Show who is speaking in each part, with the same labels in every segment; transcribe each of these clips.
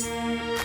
Speaker 1: મને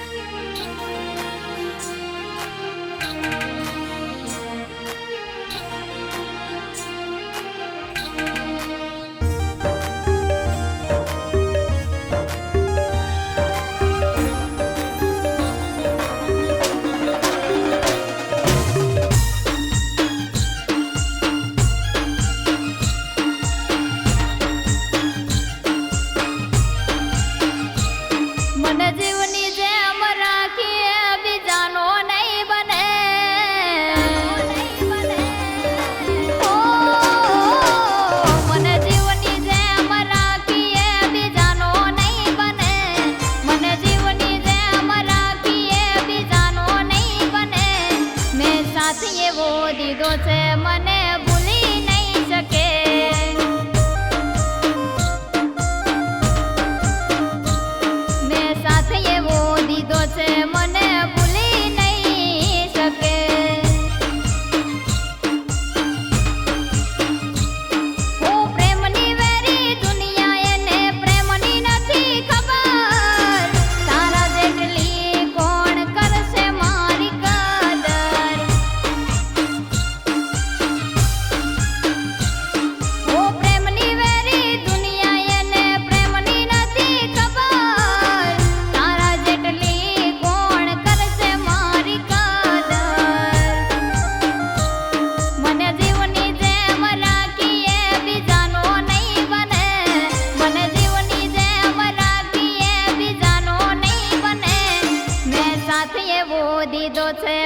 Speaker 1: દીધો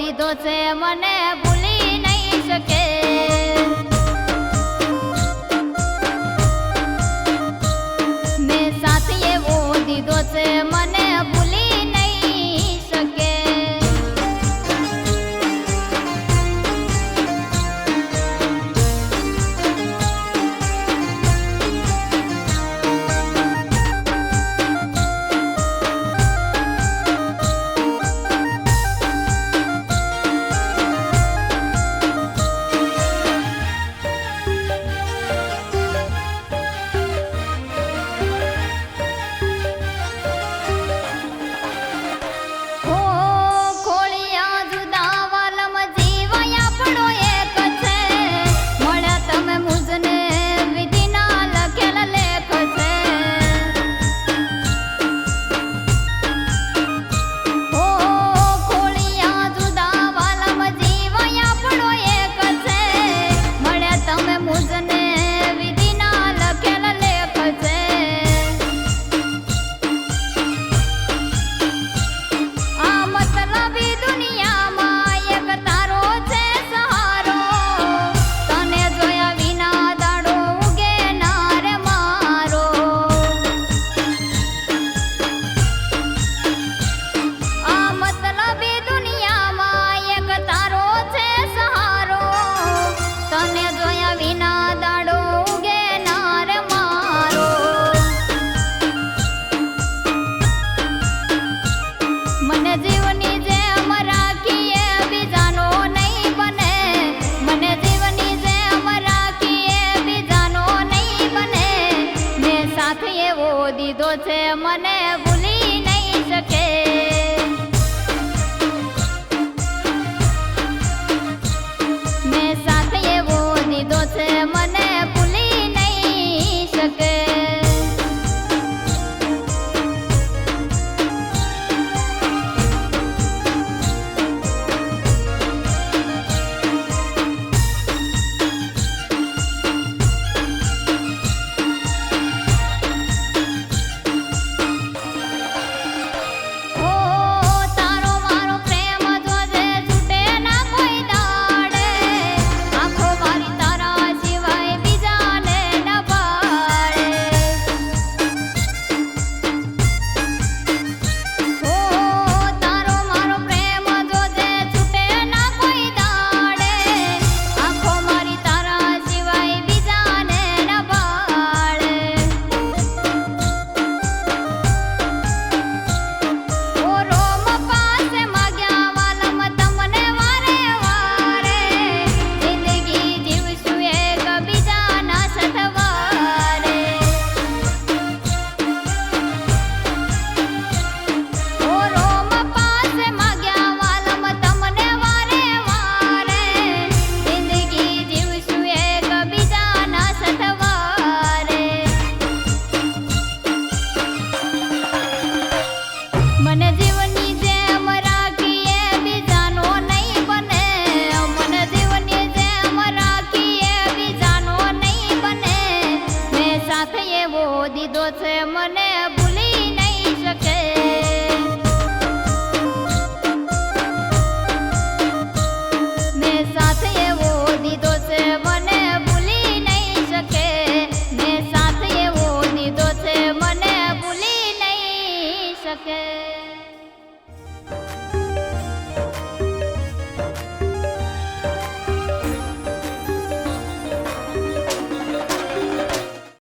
Speaker 1: દીધો છે મને ભૂલી નહીં શકે. છે મને દીધો છે મને